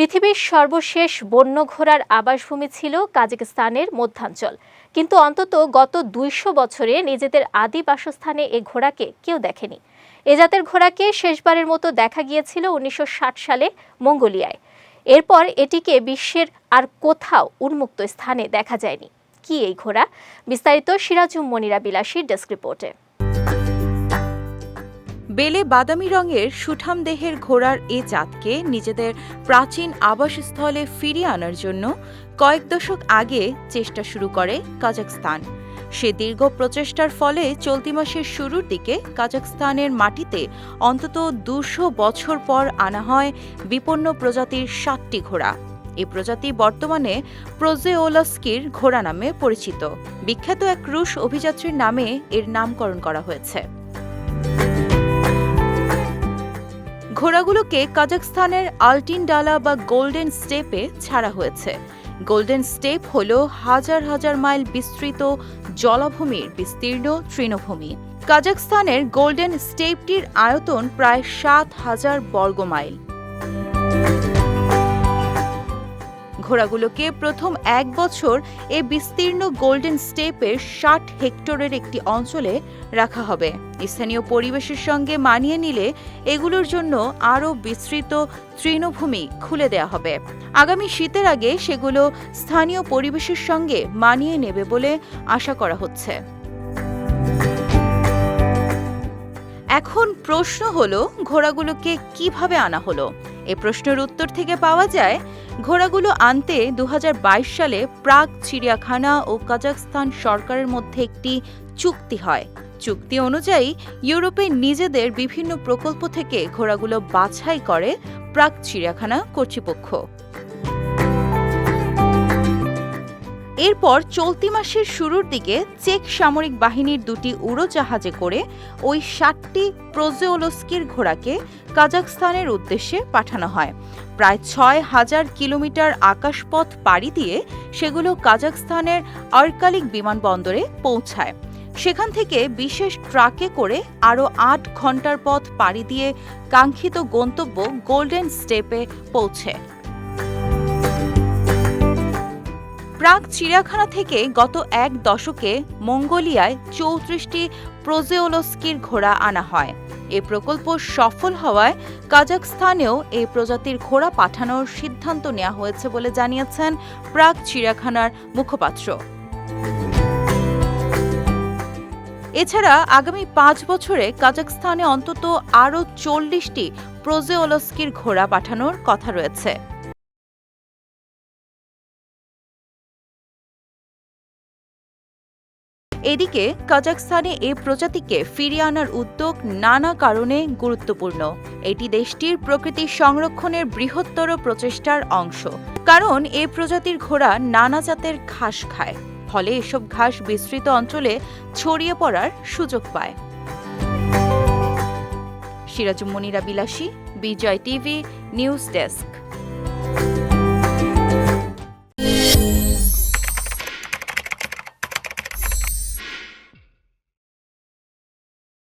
পৃথিবীর সর্বশেষ বন্য ঘোড়ার আবাসভূমি ছিল কাজাকিস্তানের মধ্যাঞ্চল। কিন্তু অন্তত গত দুইশো বছরে নিজেদের আদি বাসস্থানে এ ঘোড়াকে কেউ দেখেনি। এ জাতের ঘোড়াকে শেষবারের মতো দেখা গিয়েছিল উনিশশো ষাট সালে মঙ্গোলিয়ায়। এরপর এটিকে বিশ্বের আর কোথাও উন্মুক্ত স্থানে দেখা যায়নি। কি এই ঘোড়া? বিস্তারিত সিরাজুম মনিরা বিলাসীর ডেস্ক রিপোর্টে। বেলে বাদামি রঙের সুঠাম দেহের ঘোড়ার এ জাতকে নিজেদের প্রাচীন আবাসস্থলে ফিরিয়ে আনার জন্য কয়েক দশক আগে চেষ্টা শুরু করে কাজাকস্তান সে দীর্ঘ প্রচেষ্টার ফলে চলতি মাসের শুরুর দিকে কাজাকস্তানের মাটিতে অন্তত দুশো বছর পর আনা হয় বিপন্ন প্রজাতির সাতটি ঘোড়া। এই প্রজাতি বর্তমানে প্রোজেওলস্কির ঘোড়া নামে পরিচিত। বিখ্যাত এক রুশ অভিযাত্রীর নামে এর নামকরণ করা হয়েছে। ঘোড়াগুলোকে কাজাকস্তানের আলটিন ডালা বা গোল্ডেন স্টেপে ছাড়া হয়েছে। গোল্ডেন স্টেপ হল হাজার হাজার মাইল বিস্তৃত জলাভূমির বিস্তীর্ণ তৃণভূমি। কাজাকস্তানের গোল্ডেন স্টেপটির আয়তন প্রায় সাত হাজার বর্গ মাইল ঘোড়াগুলোকে প্রথম এক বছর এ বিস্তীর্ণ গোল্ডেন স্টেপের ষাট হেক্টরের একটি অঞ্চলে রাখা হবে। স্থানীয় পরিবেশের সঙ্গে মানিয়ে নিলে এগুলোর জন্য আরও বিস্তৃত তৃণভূমি খুলে দেওয়া হবে। আগামী শীতের আগে সেগুলো স্থানীয় পরিবেশের সঙ্গে মানিয়ে নেবে বলে আশা করা হচ্ছে। এখন প্রশ্ন হলো, ঘোড়াগুলোকে কীভাবে আনা হলো? এ প্রশ্নের উত্তর থেকে পাওয়া যায় ঘোড়াগুলো আনতে দু হাজার বাইশ সালে প্রাগ, চিড়িয়াখানা ও কাজাকস্তান সরকারের মধ্যে একটি চুক্তি হয়। চুক্তি অনুযায়ী ইউরোপে নিজেদের বিভিন্ন প্রকল্প থেকে ঘোড়াগুলো বাছাই করে প্রাক চিড়িয়াখানা কর্তৃপক্ষ। এরপর চলতি মাসের শুরুর দিকে চেক সামরিক বাহিনীর দুটি উড়োজাহাজে করে ওই ষাটটি প্রোজেওলস্কির ঘোড়াকে কাজাকস্তানের উদ্দেশ্যে পাঠানো হয়। প্রায় ছয় হাজার কিলোমিটার আকাশপথ পাড়ি দিয়ে সেগুলো কাজাকস্তানের আর্কালিক বিমানবন্দরে পৌঁছায়। সেখান থেকে বিশেষ ট্রাকে করে আরও আট ঘণ্টার পথ পাড়ি দিয়ে কাঙ্ক্ষিত গন্তব্য গোল্ডেন স্টেপে পৌঁছে। প্রাগ চিড়িয়াখানা থেকে গত এক দশকে মঙ্গোলিয়ায় চৌত্রিশটি প্রোজেওলস্কির ঘোড়া আনা হয়। এ প্রকল্প সফল হওয়ায় কাজাকস্তানেও এই প্রজাতির ঘোড়া পাঠানোর সিদ্ধান্ত নেওয়া হয়েছে বলে জানিয়েছেন প্রাক চিড়িয়াখানার মুখপাত্র। এছাড়া আগামী পাঁচ বছরে কাজাকস্তানে অন্তত আরও চল্লিশটি প্রোজেওলস্কির ঘোড়া পাঠানোর কথা রয়েছে। এদিকে কাজাকস্তানে এ প্রজাতিকে ফিরিয়ে আনার উদ্যোগ নানা কারণে গুরুত্বপূর্ণ। এটি দেশটির প্রকৃতি সংরক্ষণের বৃহত্তর প্রচেষ্টার অংশ। কারণ এ প্রজাতির ঘোড়া নানা জাতের ঘাস খায়, ফলে এসব ঘাস বিস্তৃত অঞ্চলে ছড়িয়ে পড়ার সুযোগ পায়। সিরাজুম মনিরা বিলাসী, বিজয় টিভি, নিউজ ডেস্ক।